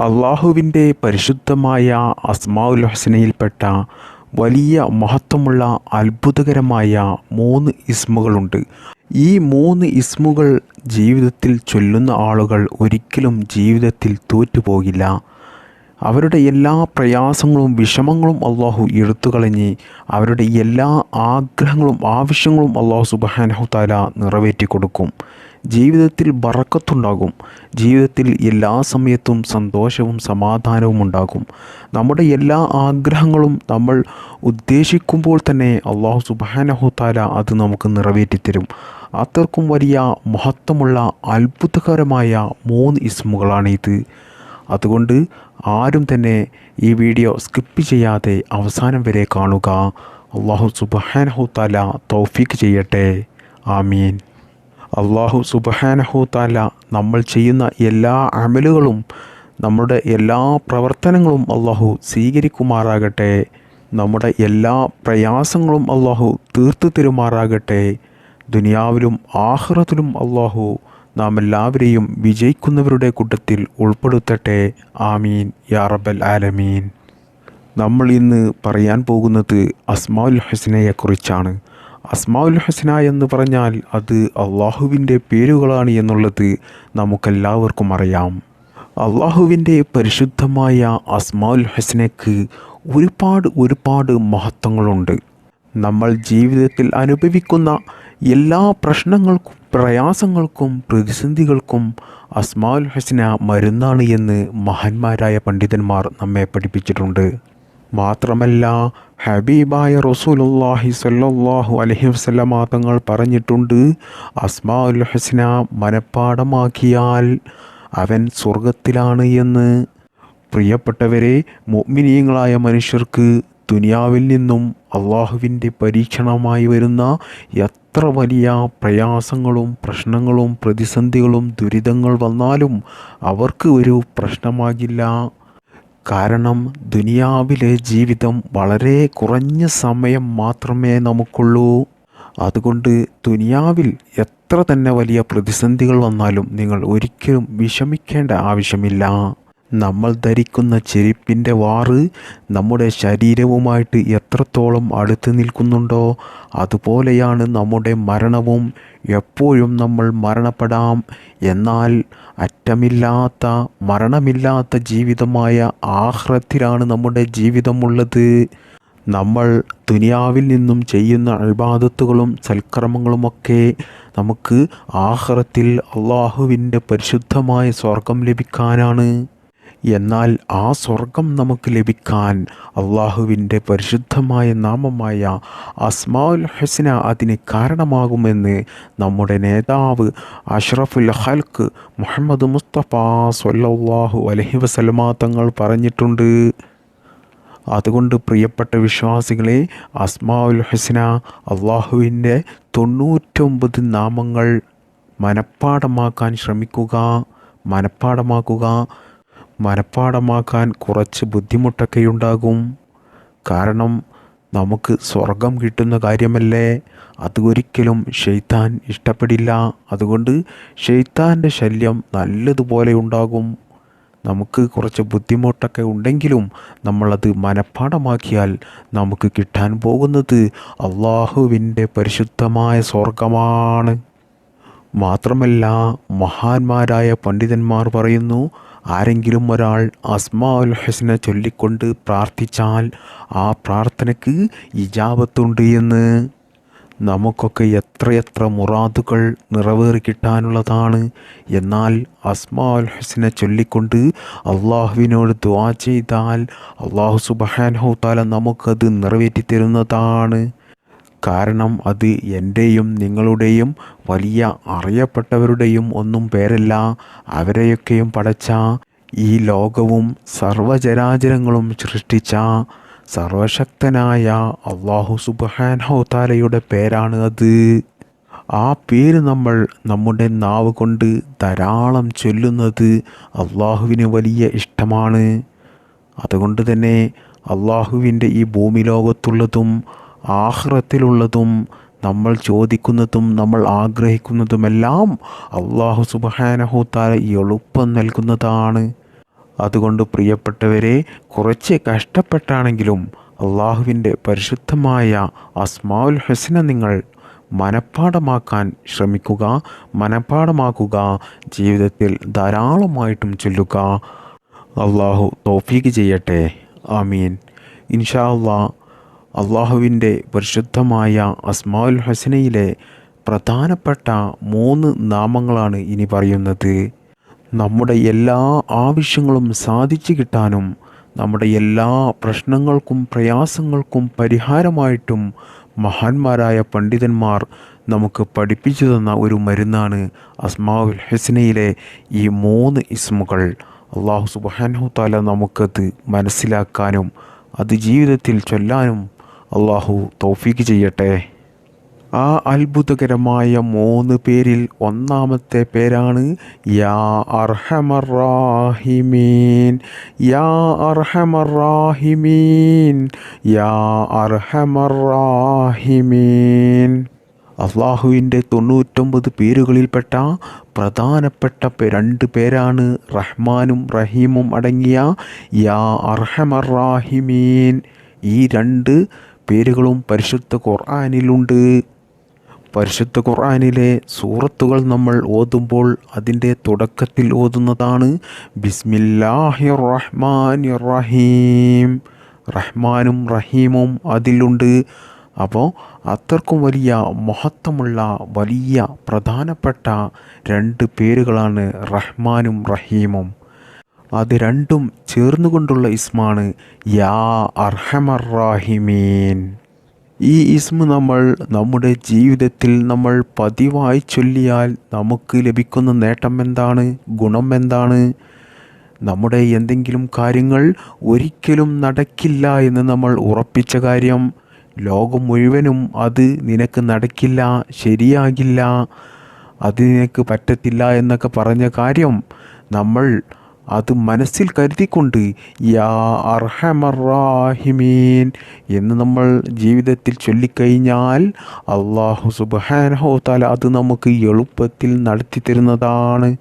അള്ളാഹുവിന്റെ പരിശുദ്ധമായ അസ്മാഉൽ ഹസനയിൽപ്പെട്ട വലിയ മഹത്വമുള്ള അത്ഭുതകരമായ മൂന്ന് ഇസ്മുകളുണ്ട്. ഈ മൂന്ന് ഇസ്മുകൾ ജീവിതത്തിൽ ചൊല്ലുന്ന ആളുകൾ ഒരിക്കലും ജീവിതത്തിൽ തോറ്റുപോകില്ല. അവരുടെ എല്ലാ പ്രയാസങ്ങളും വിഷമങ്ങളും അള്ളാഹു എടുത്തുകളഞ്ഞ് അവരുടെ എല്ലാ ആഗ്രഹങ്ങളും ആവശ്യങ്ങളും അള്ളാഹു സുബാനഹുതാല നിറവേറ്റി കൊടുക്കും. ജീവിതത്തിൽ ബറക്കത്തുണ്ടാകും ജീവിതത്തിൽ എല്ലാ സമയത്തും സന്തോഷവും സമാധാനവും ഉണ്ടാകും. നമ്മുടെ എല്ലാ ആഗ്രഹങ്ങളും നമ്മൾ ഉദ്ദേശിക്കുമ്പോൾ തന്നെ അള്ളാഹു സുബാനഹു താല അത് നമുക്ക് നിറവേറ്റിത്തരും. അത്രക്കും വലിയ മഹത്വമുള്ള അത്ഭുതകരമായ മൂന്ന് ഇസ്മുകളാണ് ഇത് അതുകൊണ്ട് ആരും തന്നെ ഈ വീഡിയോ സ്കിപ്പ് ചെയ്യാതെ അവസാനം വരെ കാണുക. അള്ളാഹു സുബാനഹുത്താല താല തൗഫീക്ക് ചെയ്യട്ടെ. ആമീൻ. അള്ളാഹു സുബഹാനഹു താല നമ്മൾ ചെയ്യുന്ന എല്ലാ അമലുകളും നമ്മുടെ എല്ലാ പ്രവർത്തനങ്ങളും അള്ളാഹു സ്വീകരിക്കുമാറാകട്ടെ. നമ്മുടെ എല്ലാ പ്രയാസങ്ങളും അള്ളാഹു തീർത്തു തരുമാറാകട്ടെ. ദുനിയാവിലും ആഹ്റത്തിലും അള്ളാഹു നാം എല്ലാവരെയും വിജയിക്കുന്നവരുടെ കൂട്ടത്തിൽ ഉൾപ്പെടുത്തട്ടെ. ആമീൻ. യാ റബ്ബൽ ആലമീൻ. നമ്മൾ ഇന്ന് പറയാൻ പോകുന്നത് അസ്മാഉൽ ഹസനയെക്കുറിച്ചാണ് അസ്മാഉൽ ഹസന എന്ന് പറഞ്ഞാൽ അത് അള്ളാഹുവിന്റെ പേരുകളാണ് എന്നുള്ളത് നമുക്കെല്ലാവർക്കും അറിയാം. അള്ളാഹുവിന്റെ പരിശുദ്ധമായ അസ്മാഉൽ ഹസനയ്ക്ക് ഒരുപാട് ഒരുപാട് മഹത്വങ്ങളുണ്ട്. നമ്മൾ ജീവിതത്തിൽ അനുഭവിക്കുന്ന എല്ലാ പ്രശ്നങ്ങൾക്കും പ്രയാസങ്ങൾക്കും പ്രതിസന്ധികൾക്കും അസ്മാഉൽ ഹസന മരുന്നാണ് എന്ന് മഹാന്മാരായ പണ്ഡിതന്മാർ നമ്മെ പഠിപ്പിച്ചിട്ടുണ്ട്. മാത്രമല്ല ഹബീബായ റസൂലുല്ലാഹി സല്ലാഹു അലഹി വസല്ലമ തങ്ങൾ പറഞ്ഞിട്ടുണ്ട് അസ്മാഉൽ ഹസ്ന മനഃപ്പാടമാക്കിയാൽ അവൻ സ്വർഗത്തിലാണ് എന്ന്. പ്രിയപ്പെട്ടവരെ മുഅ്മിനീങ്ങളായ മനുഷ്യർക്ക് ദുനിയാവിൽ നിന്നും അള്ളാഹുവിന്റെ പരീക്ഷണമായി വരുന്ന എത്ര വലിയ പ്രയാസങ്ങളും പ്രശ്നങ്ങളും പ്രതിസന്ധികളും ദുരിതങ്ങൾ വന്നാലും അവർക്ക് ഒരു പ്രശ്നമാകില്ല. കാരണം ദുനിയാവിലെ ജീവിതം വളരെ കുറഞ്ഞ സമയം മാത്രമേ നമുക്കുള്ളൂ. അതുകൊണ്ട് ദുനിയാവിൽ എത്ര തന്നെ വലിയ പ്രതിസന്ധികൾ വന്നാലും നിങ്ങൾ ഒരിക്കലും വിഷമിക്കേണ്ട ആവശ്യമില്ല. നമ്മൾ ധരിക്കുന്ന ചെരുപ്പിന്റെ വാറ് നമ്മുടെ ശരീരവുമായിട്ട് എത്രത്തോളം അടുത്ത് നിൽക്കുന്നുണ്ടോ അതുപോലെയാണ് നമ്മുടെ മരണവും എപ്പോഴും നമ്മൾ മരണപ്പെടാം. എന്നാൽ അറ്റമില്ലാത്ത മരണമില്ലാത്ത ജീവിതമായ ആഹ്രത്തിലാണ് നമ്മുടെ ജീവിതമുള്ളത്. നമ്മൾ ദുനിയാവിൽ നിന്നും ചെയ്യുന്ന അഴിബാദത്തുകളും സൽക്കർമ്മങ്ങളുമൊക്കെ നമുക്ക് ആഹ്റത്തിൽ അള്ളാഹുവിന്റെ പരിശുദ്ധമായ സ്വർഗം ലഭിക്കാനാണ്. എന്നാൽ ആ സ്വർഗം നമുക്ക് ലഭിക്കാൻ അള്ളാഹുവിന്റെ പരിശുദ്ധമായ നാമമായ അസ്മാഉൽ ഹസ്ന അതിന് കാരണമാകുമെന്ന് നമ്മുടെ നേതാവ് അഷ്റഫുൽ ഹൽക്ക് മുഹമ്മദ് മുസ്തഫ സൊല്ലാഹു അലഹി വസലമാ തങ്ങൾ പറഞ്ഞിട്ടുണ്ട്. അതുകൊണ്ട് പ്രിയപ്പെട്ട വിശ്വാസികളെ അസ്മാഉൽ ഹസ്ന അള്ളാഹുവിന്റെ തൊണ്ണൂറ്റൊമ്പത് നാമങ്ങൾ മനഃപ്പാടമാക്കാൻ ശ്രമിക്കുക മനഃപ്പാടമാക്കുക മനഃപ്പാടമാക്കാൻ കുറച്ച് ബുദ്ധിമുട്ടൊക്കെ ഉണ്ടാകും കാരണം നമുക്ക് സ്വർഗം കിട്ടുന്ന കാര്യമല്ലേ? അത് ഒരിക്കലും ഷെയ്ത്താൻ ഇഷ്ടപ്പെടില്ല. അതുകൊണ്ട് ഷെയ്ത്താന്റെ ശല്യം നല്ലതുപോലെ ഉണ്ടാകും. നമുക്ക് കുറച്ച് ബുദ്ധിമുട്ടൊക്കെ ഉണ്ടെങ്കിലും നമ്മളത് മനഃപ്പാടമാക്കിയാൽ നമുക്ക് കിട്ടാൻ പോകുന്നത് അള്ളാഹുവിന്റെ പരിശുദ്ധമായ സ്വർഗമാണ്. മാത്രമല്ല മഹാന്മാരായ പണ്ഡിതന്മാർ പറയുന്നു ആരെങ്കിലും ഒരാൾ അസ്മാ ഉൽ ഹസന ചൊല്ലിക്കൊണ്ട് പ്രാർത്ഥിച്ചാൽ ആ പ്രാർത്ഥനയ്ക്ക് ഇജാബത്തുണ്ട് എന്ന് നമുക്കൊക്കെ എത്രയെത്ര മുറാദുകൾ നിറവേറി കിട്ടാനുള്ളതാണ്. എന്നാൽ അസ്മാ ഉൽ ഹസന ചൊല്ലിക്കൊണ്ട് അള്ളാഹുവിനോട് ദ്വാ ചെയ്താൽ അള്ളാഹു സുബഹാൻ താല നമുക്കത് നിറവേറ്റി തരുന്നതാണ്. കാരണം അത് എന്റെയും നിങ്ങളുടെയും വലിയ അറിയപ്പെട്ടവരുടെയും ഒന്നും പേരല്ല. അവരെയൊക്കെയും പടച്ച ഈ ലോകവും സർവചരാചരങ്ങളും സൃഷ്ടിച്ച സർവശക്തനായ അള്ളാഹു സുബാൻഹോതാലയുടെ പേരാണ് അത്. ആ പേര് നമ്മൾ നമ്മുടെ നാവ് കൊണ്ട് ധാരാളം ചൊല്ലുന്നത് അള്ളാഹുവിന് വലിയ ഇഷ്ടമാണ്. അതുകൊണ്ട് തന്നെ അള്ളാഹുവിന്റെ ഈ ഭൂമി ലോകത്തുള്ളതും ആഹ്റത്തിലുള്ളതും നമ്മൾ ചോദിക്കുന്നതും നമ്മൾ ആഗ്രഹിക്കുന്നതുമെല്ലാം അള്ളാഹു സുബഹാനഹുത്താല എളുപ്പം നൽകുന്നതാണ്. അതുകൊണ്ട് പ്രിയപ്പെട്ടവരെ കുറച്ച് കഷ്ടപ്പെട്ടാണെങ്കിലും അള്ളാഹുവിന്റെ പരിശുദ്ധമായ അസ്മാഉൽ ഹസന നിങ്ങൾ മനഃപ്പാടമാക്കാൻ ശ്രമിക്കുക മനഃപ്പാടമാക്കുക ജീവിതത്തിൽ ധാരാളമായിട്ടും ചൊല്ലുക. അള്ളാഹു തോഫീക്ക് ചെയ്യട്ടെ. ആമീൻ. ഇൻഷാ അള്ളാ അള്ളാഹുവിന്റെ പരിശുദ്ധമായ അസ്മാഉൽ ഹസനയിലെ പ്രധാനപ്പെട്ട മൂന്ന് നാമങ്ങളാണ് ഇനി പറയുന്നത്. നമ്മുടെ എല്ലാ ആവശ്യങ്ങളും സാധിച്ചു കിട്ടാനും നമ്മുടെ എല്ലാ പ്രശ്നങ്ങൾക്കും പ്രയാസങ്ങൾക്കും പരിഹാരമായിട്ടും മഹാന്മാരായ പണ്ഡിതന്മാർ നമുക്ക് പഠിപ്പിച്ചു തന്ന ഒരു മരുന്നാണ് അസ്മാഉൽ ഹസനയിലെ ഈ മൂന്ന് ഇസ്മുകൾ. അള്ളാഹു സുബാനഹു താല നമുക്കത് മനസ്സിലാക്കാനും അത് ജീവിതത്തിൽ ചൊല്ലാനും അള്ളാഹു തൗഫീക്ക് ചെയ്യട്ടെ. ആ അത്ഭുതകരമായ മൂന്ന് പേരിൽ ഒന്നാമത്തെ പേരാണ് യാ അർഹമറാഹിമീൻ യാ അർഹമറാഹിമീൻ യാ അർഹമറാഹിമീൻ അള്ളാഹുവിന്റെ തൊണ്ണൂറ്റൊമ്പത് പേരുകളിൽപ്പെട്ട പ്രധാനപ്പെട്ട രണ്ട് പേരാണ് റഹ്മാനും റഹീമും അടങ്ങിയ യാ അർഹമറാഹിമീൻ ഈ രണ്ട് പേരുകളും പരിശുദ്ധ ഖുർആാനിലുണ്ട്. പരിശുദ്ധ ഖുർആാനിലെ സൂറത്തുകൾ നമ്മൾ ഓതുമ്പോൾ അതിന്റെ തുടക്കത്തിൽ ഓതുന്നതാണ് ബിസ്മില്ലാഹി റഹ്മാൻ റഹീം റഹ്മാനും റഹീമും അതിലുണ്ട്. അപ്പോൾ അത്രക്കും വലിയ മഹത്വമുള്ള വലിയ പ്രധാനപ്പെട്ട രണ്ട് പേരുകളാണ് റഹ്മാനും റഹീമും. അത് രണ്ടും ചേർന്നുകൊണ്ടുള്ള ഇസ്മാണ് യാ അർഹമറാഹിമീൻ ഈ ഇസ്മ നമ്മൾ നമ്മുടെ ജീവിതത്തിൽ നമ്മൾ പതിവായി ചൊല്ലിയാൽ നമുക്ക് ലഭിക്കുന്ന നേട്ടം എന്താണ്? ഗുണം എന്താണ്? നമ്മുടെ എന്തെങ്കിലും കാര്യങ്ങൾ ഒരിക്കലും നടക്കില്ല എന്ന് നമ്മൾ ഉറപ്പിച്ച കാര്യം ലോകം മുഴുവനും അത് നിനക്ക് നടക്കില്ല ശരിയാകില്ല അത് നിനക്ക് പറ്റത്തില്ല എന്നൊക്കെ പറഞ്ഞ കാര്യം നമ്മൾ അത് മനസ്സിൽ കരുതിക്കൊണ്ട് യാ അർഹമറാഹിമീൻ എന്ന് നമ്മൾ ജീവിതത്തിൽ ചൊല്ലിക്കഴിഞ്ഞാൽ അള്ളാഹു സുബാനഹോ അത് നമുക്ക് എളുപ്പത്തിൽ നടത്തി തരുന്നതാണ്.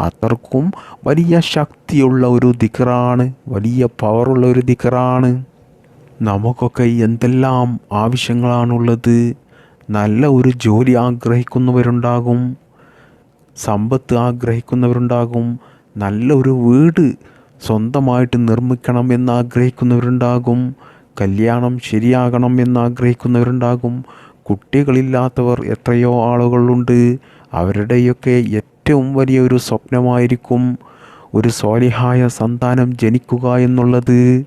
അത്രക്കും വലിയ ശക്തിയുള്ള ഒരു ദിക്റാണ് വലിയ പവറുള്ള ഒരു ദിക്റാണ്. നമുക്കൊക്കെ എന്തെല്ലാം ആവശ്യങ്ങളാണുള്ളത്? നല്ല ഒരു ജോലി ആഗ്രഹിക്കുന്നവരുണ്ടാകും സമ്പത്ത് ആഗ്രഹിക്കുന്നവരുണ്ടാകും നല്ല ഒരു വീട് സ്വന്തമായിട്ട് നിർമ്മിക്കണം എന്നാഗ്രഹിക്കുന്നവരുണ്ടാകും. കല്യാണം ശരിയാകണം എന്നാഗ്രഹിക്കുന്നവരുണ്ടാകും. കുട്ടികളില്ലാത്തവർ എത്രയോ ആളുകളുണ്ട്. അവരുടെയൊക്കെ ഏറ്റവും വലിയൊരു സ്വപ്നമായിരിക്കും ഒരു സ്വാലിഹായ സന്താനം ജനിക്കുക എന്നുള്ളത്.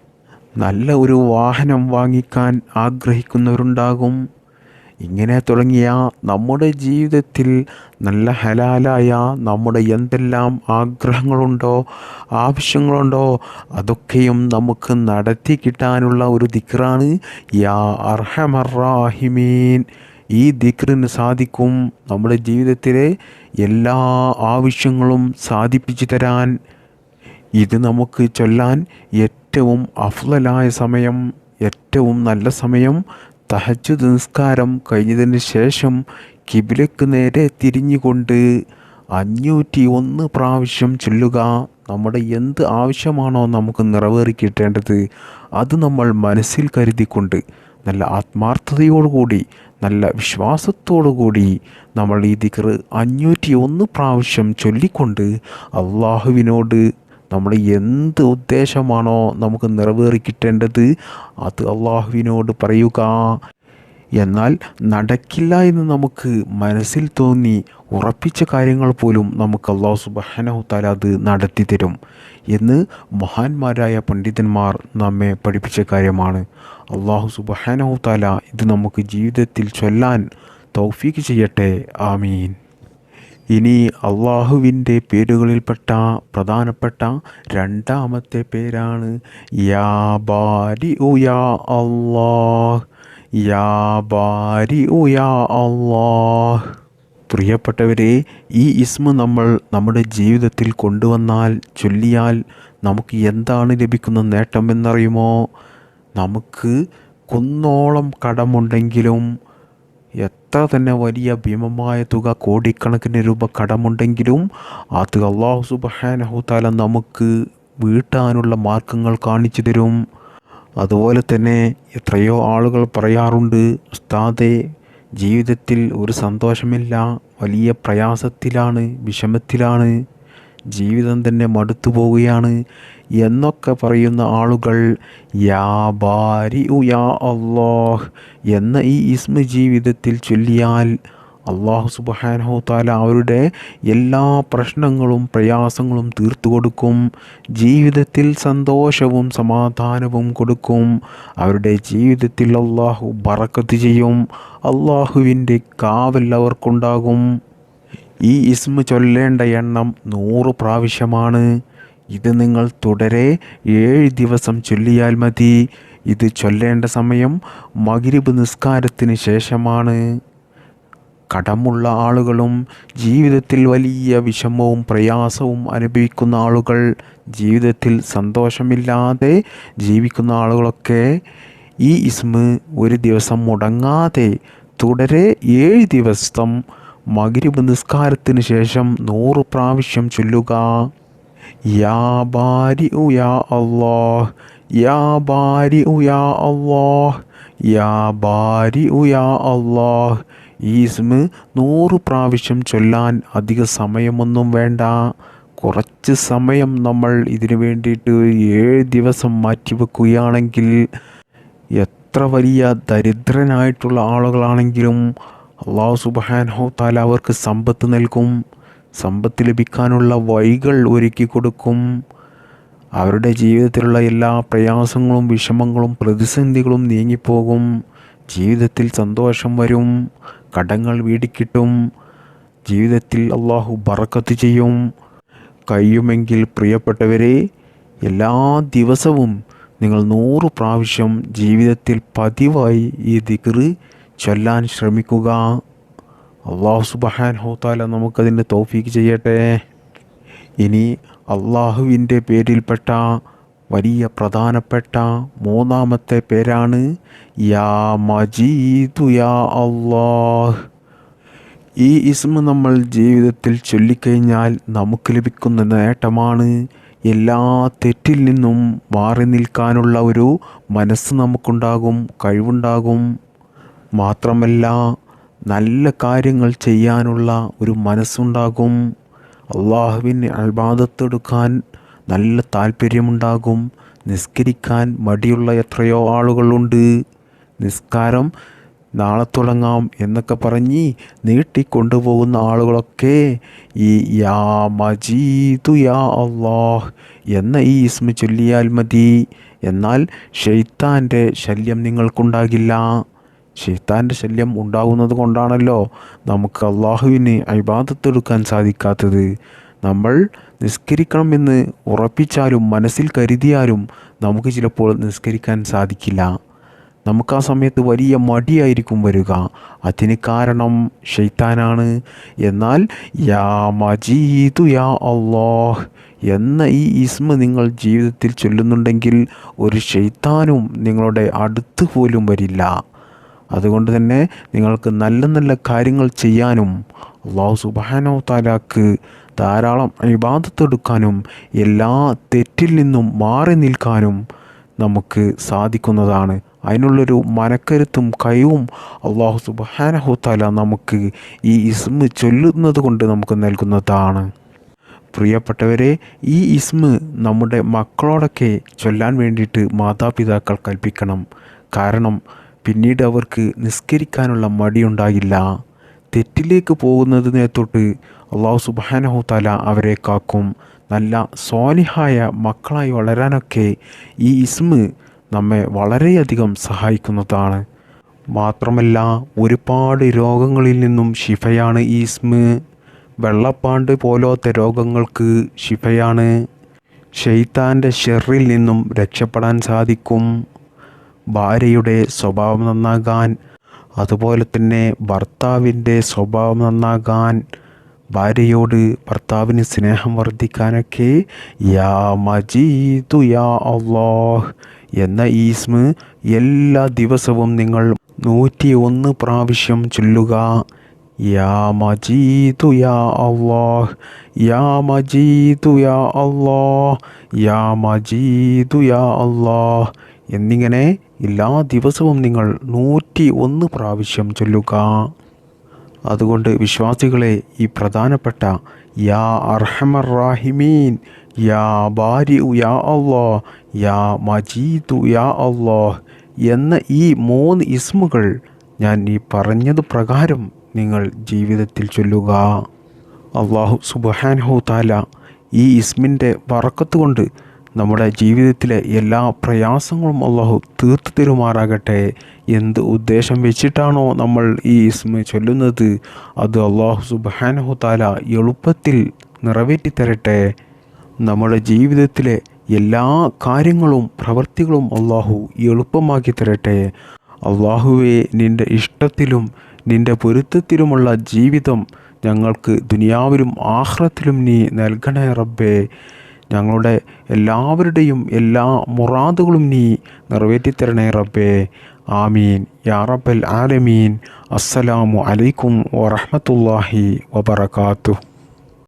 നല്ല ഒരു വാഹനം വാങ്ങിക്കാൻ ആഗ്രഹിക്കുന്നവരുണ്ടാകും. ഇങ്ങനെ തുടങ്ങിയ നമ്മുടെ ജീവിതത്തിൽ നല്ല ഹലാലായ നമ്മുടെ എന്തെല്ലാം ആഗ്രഹങ്ങളുണ്ടോ ആവശ്യങ്ങളുണ്ടോ അതൊക്കെയും നമുക്ക് നടത്തി കിട്ടാനുള്ള ഒരു ദിക്റാണ് യാ അർഹമറാഹിമീൻ ഈ ദിക്റിന് സാധിക്കും നമ്മുടെ ജീവിതത്തിലെ എല്ലാ ആവശ്യങ്ങളും സാധിപ്പിച്ചു തരാൻ. ഇത് നമുക്ക് ചൊല്ലാൻ ഏറ്റവും അഫ്ലലായ സമയം ഏറ്റവും നല്ല സമയം തഹജ്ജുദ് നിസ്കാരം കഴിഞ്ഞതിന് ശേഷം കിബിലക്ക് നേരെ തിരിഞ്ഞുകൊണ്ട് അഞ്ഞൂറ്റി ഒന്ന് പ്രാവശ്യം ചൊല്ലുക നമ്മുടെ എന്ത് ആവശ്യമാണോ നമുക്ക് നിറവേറി കിട്ടേണ്ടത് അത് നമ്മൾ മനസ്സിൽ കരുതിക്കൊണ്ട് നല്ല ആത്മാർത്ഥതയോടുകൂടി നല്ല വിശ്വാസത്തോടുകൂടി നമ്മൾ ഈ ദിക്ർ അഞ്ഞൂറ്റി ഒന്ന് പ്രാവശ്യം ചൊല്ലിക്കൊണ്ട് അള്ളാഹുവിനോട് നമ്മൾ എന്ത് ഉദ്ദേശമാണോ നമുക്ക് നിറവേറി കിട്ടേണ്ടത് അത് അള്ളാഹുവിനോട് പറയുക. എന്നാൽ നടക്കില്ല എന്ന് നമുക്ക് മനസ്സിൽ തോന്നി ഉറപ്പിച്ച കാര്യങ്ങൾ പോലും നമുക്ക് അള്ളാഹു സുബഹനഹുത്താല താല അത് നടത്തി തരും എന്ന് മഹാന്മാരായ പണ്ഡിതന്മാർ നമ്മെ പഠിപ്പിച്ച കാര്യമാണ്. അള്ളാഹു സുബഹനഹുത്താല താല ഇത് നമുക്ക് ജീവിതത്തിൽ ചൊല്ലാൻ തൗഫീക്ക് ചെയ്യട്ടെ. ആമീൻ. ഇനി അള്ളാഹുവിന്റെ പേരുകളിൽപ്പെട്ട പ്രധാനപ്പെട്ട രണ്ടാമത്തെ പേരാണ് യാ ബാരി ഉ യാ അള്ളാഹ് യാ ബാരി ഉ യാ അള്ളാഹ് പ്രിയപ്പെട്ടവരെ ഈ ഇസ്മ നമ്മൾ നമ്മുടെ ജീവിതത്തിൽ കൊണ്ടുവന്നാൽ ചൊല്ലിയാൽ നമുക്ക് എന്താണ് ലഭിക്കുന്ന നേട്ടം എന്നറിയുമോ? നമുക്ക് കുന്നോളം കടമുണ്ടെങ്കിലും എത്ര തന്നെ വലിയ ഭീമമായ തുക കോടിക്കണക്കിന് രൂപ കടമുണ്ടെങ്കിലും അത് അള്ളാഹു സുബഹാനഹു താല നമുക്ക് വീട്ടാനുള്ള മാർഗങ്ങൾ കാണിച്ചു തരും. അതുപോലെ തന്നെ എത്രയോ ആളുകൾ പറയാറുണ്ട് ഉസ്താദെ ജീവിതത്തിൽ ഒരു സന്തോഷമില്ല വലിയ പ്രയാസത്തിലാണ് വിഷമത്തിലാണ്. ജീവിതം തന്നെ മടുത്തു പോവുകയാണ് എന്നൊക്കെ പറയുന്ന ആളുകൾ യാ ബാരി ഉ യാ അള്ളാഹ് എന്ന ഈ ഇസ്മ ജീവിതത്തിൽ ചൊല്ലിയാൽ അള്ളാഹു സുബാനഹു താല അവരുടെ എല്ലാ പ്രശ്നങ്ങളും പ്രയാസങ്ങളും തീർത്തു കൊടുക്കും ജീവിതത്തിൽ സന്തോഷവും സമാധാനവും കൊടുക്കും അവരുടെ ജീവിതത്തിൽ അള്ളാഹു ബറക്കത്ത് ചെയ്യും അള്ളാഹുവിന്റെ കാവൽ അവർക്കുണ്ടാകും. ഈ ഇസ്മ ചൊല്ലേണ്ട എണ്ണം നൂറ് പ്രാവശ്യമാണ്. ഇത് നിങ്ങൾ തുടരെ ഏഴ് ദിവസം ചൊല്ലിയാൽ മതി. ഇത് ചൊല്ലേണ്ട സമയം മകിരിബ് നിസ്കാരത്തിന് ശേഷമാണ്. കടമുള്ള ആളുകളും ജീവിതത്തിൽ വലിയ വിഷമവും പ്രയാസവും അനുഭവിക്കുന്ന ആളുകൾ ജീവിതത്തിൽ സന്തോഷമില്ലാതെ ജീവിക്കുന്ന ആളുകളൊക്കെ ഈ ഇസ്മ ഒരു ദിവസം മുടങ്ങാതെ തുടരെ ഏഴ് ദിവസം മകരിബ് നിസ്കാരത്തിന് ശേഷം നൂറ് പ്രാവശ്യം ചൊല്ലുക. യാ ബാരി യാ യാ ബാരി യാ യാ ബാരി യാ അള്ളാഹ് നൂറ് പ്രാവശ്യം ചൊല്ലാൻ അധിക സമയമൊന്നും വേണ്ട. കുറച്ച് സമയം നമ്മൾ ഇതിനു വേണ്ടിയിട്ട് ഏഴ് ദിവസം മാറ്റിവെക്കുകയാണെങ്കിൽ എത്ര വലിയ ദരിദ്രനായിട്ടുള്ള ആളുകളാണെങ്കിലും അള്ളാഹു സുബാനഹു താല അവർക്ക് സമ്പത്ത് നൽകും. സമ്പത്ത് ലഭിക്കാനുള്ള വഴികൾ ഒരുക്കി കൊടുക്കും. അവരുടെ ജീവിതത്തിലുള്ള എല്ലാ പ്രയാസങ്ങളും വിഷമങ്ങളും പ്രതിസന്ധികളും നീങ്ങിപ്പോകും. ജീവിതത്തിൽ സന്തോഷം വരും. കടങ്ങൾ വീടിക്കിട്ടും. ജീവിതത്തിൽ അള്ളാഹു ബറക്കത്ത് ചെയ്യും. കഴിയുമെങ്കിൽ പ്രിയപ്പെട്ടവരെ എല്ലാ ദിവസവും നിങ്ങൾ നൂറ് പ്രാവശ്യം ജീവിതത്തിൽ പതിവായി ഈ ദിക്റ് ചൊല്ലാൻ ശ്രമിക്കുക. അള്ളാഹു സുബഹാൻ ഹോത്താല നമുക്കതിന്റെ തോഫീക്ക് ചെയ്യട്ടെ. ഇനി അള്ളാഹുവിന്റെ പേരിൽപ്പെട്ട വലിയ പ്രധാനപ്പെട്ട മൂന്നാമത്തെ പേരാണ് യാ മജീദു യാ അള്ളാഹ്. ഈ ഇസ്മ നമ്മൾ ജീവിതത്തിൽ ചൊല്ലിക്കഴിഞ്ഞാൽ നമുക്ക് ലഭിക്കുന്ന നേട്ടമാണ് എല്ലാ തെറ്റിൽ നിന്നും മാറി നിൽക്കാനുള്ള ഒരു മനസ്സ് നമുക്കുണ്ടാകും കഴിവുണ്ടാകും. മാത്രമല്ല നല്ല കാര്യങ്ങൾ ചെയ്യാനുള്ള ഒരു മനസ്സുണ്ടാകും. അള്ളാഹുവിന് അൽബാദത്തെടുക്കാൻ നല്ല താല്പര്യമുണ്ടാകും നിസ്കരിക്കാൻ മടിയുള്ള എത്രയോ ആളുകളുണ്ട്. നിസ്കാരം നാളെ തുടങ്ങാം എന്നൊക്കെ പറഞ്ഞ് നീട്ടിക്കൊണ്ടുപോകുന്ന ആളുകളൊക്കെ ഈ യാ മജീദു യാ അള്ളാഹ് എന്ന ഈ ഇസ്മ ചൊല്ലിയാൽ മതി. എന്നാൽ ഷെയ്ത്താന്റെ ശല്യം നിങ്ങൾക്കുണ്ടാകില്ല. ഷെയ്ത്താന്റെ ശല്യം ഉണ്ടാകുന്നത് കൊണ്ടാണല്ലോ നമുക്ക് അള്ളാഹുവിന് അഭിബാധത്തെടുക്കാൻ സാധിക്കാത്തത്. നമ്മൾ നിസ്കരിക്കണമെന്ന് ഉറപ്പിച്ചാലും മനസ്സിൽ കരുതിയാലും നമുക്ക് ചിലപ്പോൾ നിസ്കരിക്കാൻ സാധിക്കില്ല. നമുക്ക് ആ സമയത്ത് വലിയ മടിയായിരിക്കും വരിക. അതിന് കാരണം ഷെയ്ത്താനാണ് എന്നാൽ യാ മജീതു യാ അള്ളാഹ് എന്ന ഈ ഇസ്മ നിങ്ങൾ ജീവിതത്തിൽ ചൊല്ലുന്നുണ്ടെങ്കിൽ ഒരു ഷെയ്ത്താനും നിങ്ങളുടെ അടുത്ത് പോലും വരില്ല. അതുകൊണ്ട് തന്നെ നിങ്ങൾക്ക് നല്ല നല്ല കാര്യങ്ങൾ ചെയ്യാനും അള്ളാഹു സുബാനോ താലാക്ക് ധാരാളം അനുബാധത്തെടുക്കാനും എല്ലാ തെറ്റിൽ നിന്നും മാറി നിൽക്കാനും നമുക്ക് സാധിക്കുന്നതാണ്. അതിനുള്ളൊരു മനക്കരുത്തും കഴിവും അള്ളാഹു സുബാനഹു താല നമുക്ക് ഈ ഇസ്മ ചൊല്ലുന്നത് കൊണ്ട് നമുക്ക് നൽകുന്നതാണ്. പ്രിയപ്പെട്ടവരെ ഈ ഇസ്മ നമ്മുടെ മക്കളോടൊക്കെ ചൊല്ലാൻ വേണ്ടിയിട്ട് മാതാപിതാക്കൾ കൽപ്പിക്കണം. കാരണം പിന്നീട് അവർക്ക് നിസ്കരിക്കാനുള്ള മടിയുണ്ടാകില്ല തെറ്റിലേക്ക് പോകുന്നതിനെ തൊട്ട് അള്ളാഹു സുബാനഹു തല അവരെ കാക്കും. നല്ല സ്വാലിഹായ മക്കളായി വളരാനൊക്കെ ഈ ഇസ്മ് നമ്മെ വളരെയധികം സഹായിക്കുന്നതാണ്. മാത്രമല്ല ഒരുപാട് രോഗങ്ങളിൽ നിന്നും ശിഫയാണ് ഈ ഇസ്മ്. വെള്ളപ്പാണ്ട് പോലത്തെ രോഗങ്ങൾക്ക് ശിഫയാണ്. ഷെയ്ത്താന്റെ ഷെറിൽ നിന്നും രക്ഷപ്പെടാൻ സാധിക്കും. ഭാര്യയുടെ സ്വഭാവം നന്നാകാൻ അതുപോലെ തന്നെ ഭർത്താവിന്റെ സ്വഭാവം നന്നാകാൻ ഭാര്യയോട് ഭർത്താവിന് സ്നേഹം വർദ്ധിക്കാനൊക്കെ യാ മജീദു യാ അള്ളാഹ് എന്ന ഈസ്മ് എല്ലാ ദിവസവും നിങ്ങൾ നൂറ്റി ഒന്ന് പ്രാവശ്യം ചൊല്ലുക. യാ മജീദു യാ അള്ളാഹ് യാ മജീദു യാ അള്ളാഹ് യാ മജീദു യാ അള്ളാഹ് എന്നിങ്ങനെ എല്ലാ ദിവസവും നിങ്ങൾ നൂറ്റി ഒന്ന് പ്രാവശ്യം ചൊല്ലുക. അതുകൊണ്ട് വിശ്വാസികളെ ഈ പ്രധാനപ്പെട്ട യാ അർഹമർ റാഹിമീൻ യാ ബാരി യാ അള്ളാ യാ മജീദു യാ അള്ളാഹ് എന്ന ഈ മൂന്ന് ഇസ്മുകൾ ഞാൻ ഈ പറഞ്ഞത് പ്രകാരം നിങ്ങൾ ജീവിതത്തിൽ ചൊല്ലുക. അള്ളാഹു സുബഹാൻഹു താല ഈ ഇസ്മിന്റെ വറക്കത്ത് കൊണ്ട് നമ്മുടെ ജീവിതത്തിലെ എല്ലാ പ്രയാസങ്ങളും അള്ളാഹു തീർത്തു തരുമാറാകട്ടെ. എന്ത് ഉദ്ദേശം വെച്ചിട്ടാണോ നമ്മൾ ഈ ഇസ്മ ചൊല്ലുന്നത് അത് അള്ളാഹു സുബാനഹു താല എളുപ്പത്തിൽ നിറവേറ്റി തരട്ടെ. നമ്മുടെ ജീവിതത്തിലെ എല്ലാ കാര്യങ്ങളും പ്രവൃത്തികളും അള്ളാഹു എളുപ്പമാക്കി തരട്ടെ. അള്ളാഹുവെ നിന്റെ ഇഷ്ടത്തിലും നിന്റെ പൊരുത്തത്തിലുമുള്ള ജീവിതം ഞങ്ങൾക്ക് ദുനിയാവിലും ആഹ്റത്തിലും നീ നൽകണേ റബ്ബേ. ഞങ്ങളുടെ എല്ലാവരുടെയും എല്ലാ മുറാദുകളും നീ നിറവേറ്റിത്തരണേ റബ്ബേ. ആമീൻ. യാ റബ്ബൽ ആലമീൻ. അസ്സലാമു അലൈക്കും വറഹമത്തല്ലാഹി വബർക്കാത്തു